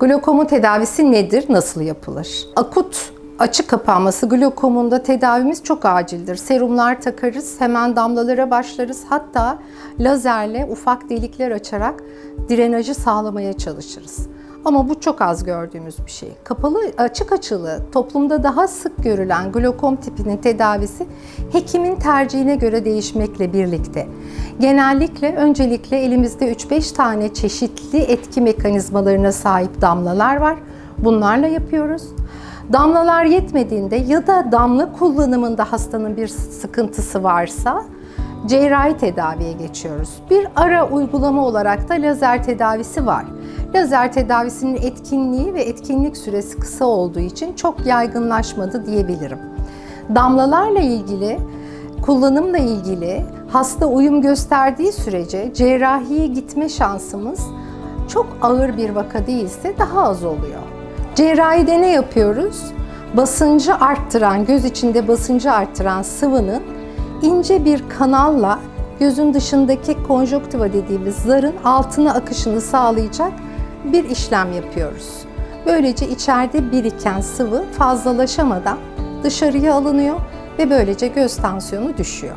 Glokomun tedavisi nedir, nasıl yapılır? Akut açık kapanması glokomunda tedavimiz çok acildir. Serumlar takarız, hemen damlalara başlarız. Hatta lazerle ufak delikler açarak drenajı sağlamaya çalışırız. Ama bu çok az gördüğümüz bir şey. Kapalı, açık açılı, toplumda daha sık görülen glokom tipinin tedavisi hekimin tercihine göre değişmekle birlikte. Genellikle öncelikle elimizde 3-5 tane çeşitli etki mekanizmalarına sahip damlalar var. Bunlarla yapıyoruz. Damlalar yetmediğinde ya da damla kullanımında hastanın bir sıkıntısı varsa cerrahi tedaviye geçiyoruz. Bir ara uygulama olarak da lazer tedavisi var. Lazer tedavisinin etkinliği ve etkinlik süresi kısa olduğu için çok yaygınlaşmadı diyebilirim. Damlalarla ilgili, kullanımla ilgili hasta uyum gösterdiği sürece cerrahiye gitme şansımız çok ağır bir vaka değilse daha az oluyor. Cerrahide ne yapıyoruz? Basıncı arttıran, göz içinde basıncı arttıran sıvının ince bir kanalla gözün dışındaki konjoktiva dediğimiz zarın altına akışını sağlayacak bir işlem yapıyoruz. Böylece içeride biriken sıvı fazlalaşamadan dışarıya alınıyor ve böylece göz tansiyonu düşüyor.